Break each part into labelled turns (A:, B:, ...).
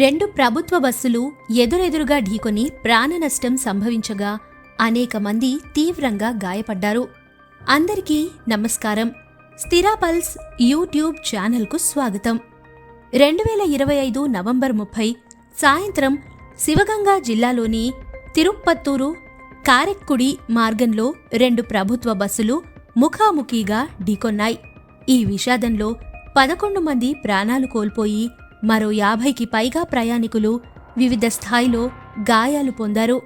A: రెండు ప్రభుత్వ బస్సులు ఎదురెదురుగా ఢీకొని ప్రాణనష్టం సంభవించగా అనేక మంది తీవ్రంగా గాయపడ్డారు. అందరికీ నమస్కారం. స్థిరాపల్స్ యూట్యూబ్ ఛానల్కు స్వాగతం. రెండు వేల ఇరవై ఐదు నవంబర్ ముప్పై సాయంత్రం శివగంగా జిల్లాలోని తిరుప్పత్తూరు కారెక్కుడి మార్గంలో రెండు ప్రభుత్వ బస్సులు ముఖాముఖిగా ఢీకొన్నాయి. ఈ విషాదంలో పదకొండు మంది ప్రాణాలు కోల్పోయి మరో యాభైకి పైగా ప్రయాణికులు వివిధ స్థాయిలో గాయాలు పొందారు.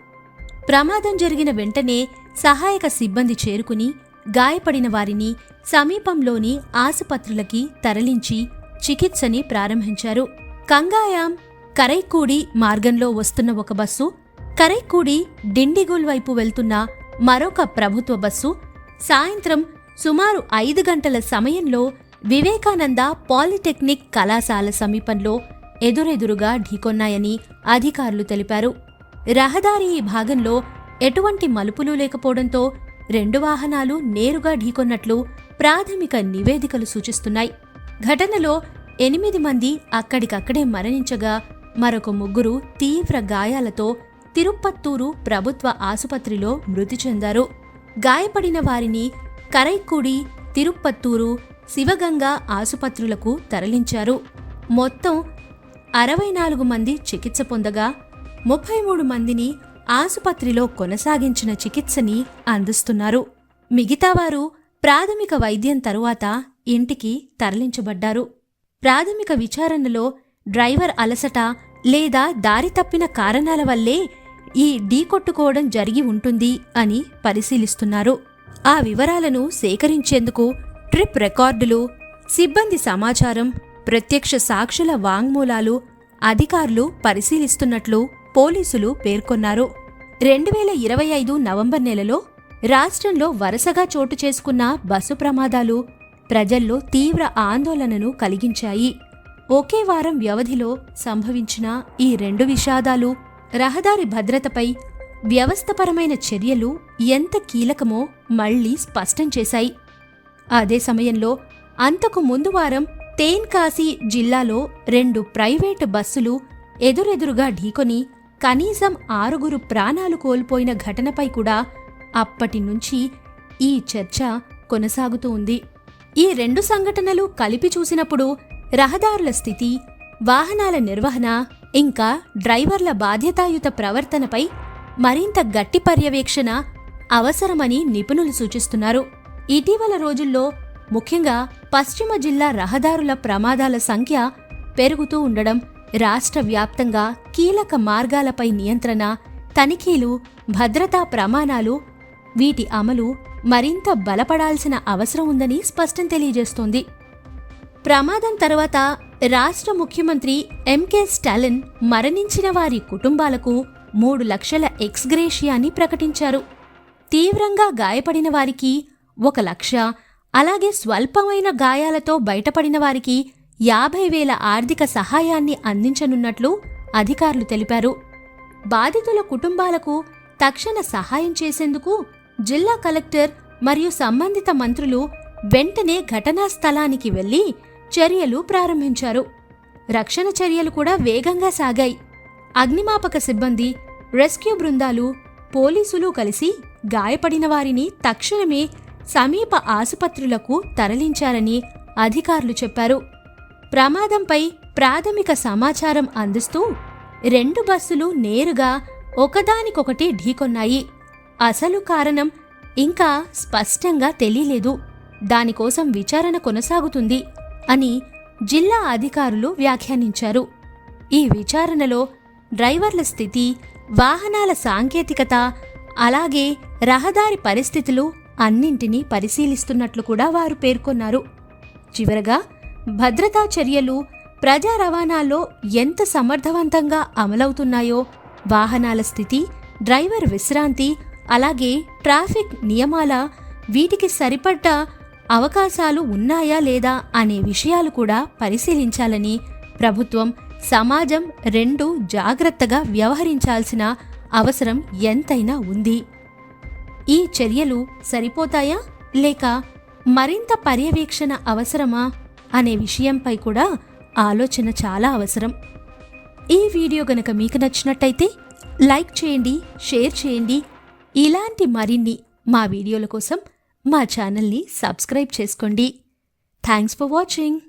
A: ప్రమాదం జరిగిన వెంటనే సహాయక సిబ్బంది చేరుకుని గాయపడిన వారిని సమీపంలోని ఆసుపత్రులకి తరలించి చికిత్సని ప్రారంభించారు. కంగాయాం కరైక్కూడి మార్గంలో వస్తున్న ఒక బస్సు కరైక్కూడి డిండిగుల్ వైపు వెళ్తున్న మరొక ప్రభుత్వ బస్సు సాయంత్రం సుమారు ఐదు గంటల సమయంలో వివేకానంద పాలిటెక్నిక్ కళాశాల సమీపంలో ఎదురెదురుగా ఢీకొన్నాయని అధికారులు తెలిపారు. రహదారి ఈ భాగంలో ఎటువంటి మలుపులు లేకపోవడంతో రెండు వాహనాలు నేరుగా ఢీకొన్నట్లు ప్రాథమిక నివేదికలు సూచిస్తున్నాయి. ఘటనలో ఎనిమిది మంది అక్కడికక్కడే మరణించగా మరొక ముగ్గురు తీవ్ర గాయాలతో తిరుపత్తూరు ప్రభుత్వ ఆసుపత్రిలో మృతి చెందారు. గాయపడిన వారిని కరైక్కుడి తిరుపత్తూరు శివగంగా ఆసుపత్రులకు తరలించారు. మొత్తం అరవై నాలుగు మంది చికిత్స పొందగా ముప్పై మూడు మందిని ఆసుపత్రిలో కొనసాగించిన చికిత్సని అందిస్తున్నారు. మిగతావారు ప్రాథమిక వైద్యం తరువాత ఇంటికి తరలించబడ్డారు. ప్రాథమిక విచారణలో డ్రైవర్ అలసట లేదా దారి తప్పిన కారణాల వల్లే ఈ ఢీకొట్టుకోవడం జరిగి ఉంటుంది అని పరిశీలిస్తున్నారు. ఆ వివరాలను సేకరించేందుకు ట్రిప్ రికార్డులు సిబ్బంది సమాచారం ప్రత్యక్ష సాక్షుల వాంగ్మూలాలు అధికారులు పరిశీలిస్తున్నట్లు పోలీసులు పేర్కొన్నారు. రెండు వేల ఇరవై ఐదు నవంబర్ నెలలో రాష్ట్రంలో వరుసగా చోటు చేసుకున్న బస్సు ప్రమాదాలు ప్రజల్లో తీవ్ర ఆందోళనను కలిగించాయి. ఒకే వారం వ్యవధిలో సంభవించిన ఈ రెండు విషాదాలు రహదారి భద్రతపై వ్యవస్థపరమైన చర్యలు ఎంత కీలకమో మళ్ళీ స్పష్టం చేశాయి. అదే సమయంలో అంతకు ముందు వారం తేన్కాశీ జిల్లాలో రెండు ప్రైవేటు బస్సులు ఎదురెదురుగా ఢీకొని కనీసం ఆరుగురు ప్రాణాలు కోల్పోయిన ఘటనపై కూడా అప్పటి నుంచి ఈ చర్చ కొనసాగుతూ ఉంది. ఈ రెండు సంఘటనలు కలిపి చూసినప్పుడు రహదారుల స్థితి వాహనాల నిర్వహణ ఇంకా డ్రైవర్ల బాధ్యతాయుత ప్రవర్తనపై మరింత గట్టి పర్యవేక్షణ అవసరమని నిపుణులు సూచిస్తున్నారు. ఇటీవల రోజుల్లో ముఖ్యంగా పశ్చిమ జిల్లా రహదారుల ప్రమాదాల సంఖ్య పెరుగుతూ ఉండడం రాష్ట్ర వ్యాప్తంగా కీలక మార్గాలపై నియంత్రణ తనిఖీలు భద్రతా ప్రమాణాలు వీటి అమలు మరింత బలపడాల్సిన అవసరం ఉందని స్పష్టం తెలియజేస్తోంది. ప్రమాదం తర్వాత రాష్ట్ర ముఖ్యమంత్రి ఎంకే స్టాలిన్ మరణించిన వారి కుటుంబాలకు మూడు లక్షల ఎక్స్గ్రేషియాని ప్రకటించారు. తీవ్రంగా గాయపడిన వారికి ఒక లక్ష అలాగే స్వల్పమైన గాయాలతో బయటపడిన వారికి యాభై వేల ఆర్థిక సహాయాన్ని అందించనున్నట్లు అధికారులు తెలిపారు. బాధితుల కుటుంబాలకు తక్షణ సహాయం చేసేందుకు జిల్లా కలెక్టర్ మరియు సంబంధిత మంత్రులు వెంటనే ఘటనా స్థలానికి వెళ్ళి చర్యలు ప్రారంభించారు. రక్షణ చర్యలు కూడా వేగంగా సాగాయి. అగ్నిమాపక సిబ్బంది రెస్క్యూ బృందాలు పోలీసులు కలిసి గాయపడిన వారిని తక్షణమే సమీప ఆసుపత్రులకు తరలించారని అధికారులు చెప్పారు. ప్రమాదంపై ప్రాథమిక సమాచారం అందిస్తూ రెండు బస్సులు నేరుగా ఒకదానికొకటి ఢీకొన్నాయి. అసలు కారణం ఇంకా స్పష్టంగా తెలియలేదు. దానికోసం విచారణ కొనసాగుతుంది అని జిల్లా అధికారులు వ్యాఖ్యానించారు. ఈ విచారణలో డ్రైవర్ల స్థితి వాహనాల సాంకేతికత అలాగే రహదారి పరిస్థితులు అన్నింటినీ పరిశీలిస్తున్నట్లు కూడా వారు పేర్కొన్నారు. చివరగా భద్రతా చర్యలు ప్రజా రవాణాలో ఎంత సమర్థవంతంగా అమలవుతున్నాయో వాహనాల స్థితి డ్రైవర్ విశ్రాంతి అలాగే ట్రాఫిక్ నియమాల వీటికి సరిపడ్డ అవకాశాలు ఉన్నాయా లేదా అనే విషయాలు కూడా పరిశీలించాలని ప్రభుత్వం సమాజం రెండు జాగ్రత్తగా వ్యవహరించాల్సిన అవసరం ఎంతైనా ఉంది. ఈ చర్యలు సరిపోతాయా లేక మరింత పర్యవేక్షణ అవసరమా అనే విషయంపై కూడా ఆలోచన చాలా అవసరం. ఈ వీడియో గనక మీకు నచ్చినట్టయితే లైక్ చేయండి షేర్ చేయండి. ఇలాంటి మరిన్ని మా వీడియోల కోసం మా ఛానల్ని సబ్స్క్రైబ్ చేసుకోండి. Thanks for watching.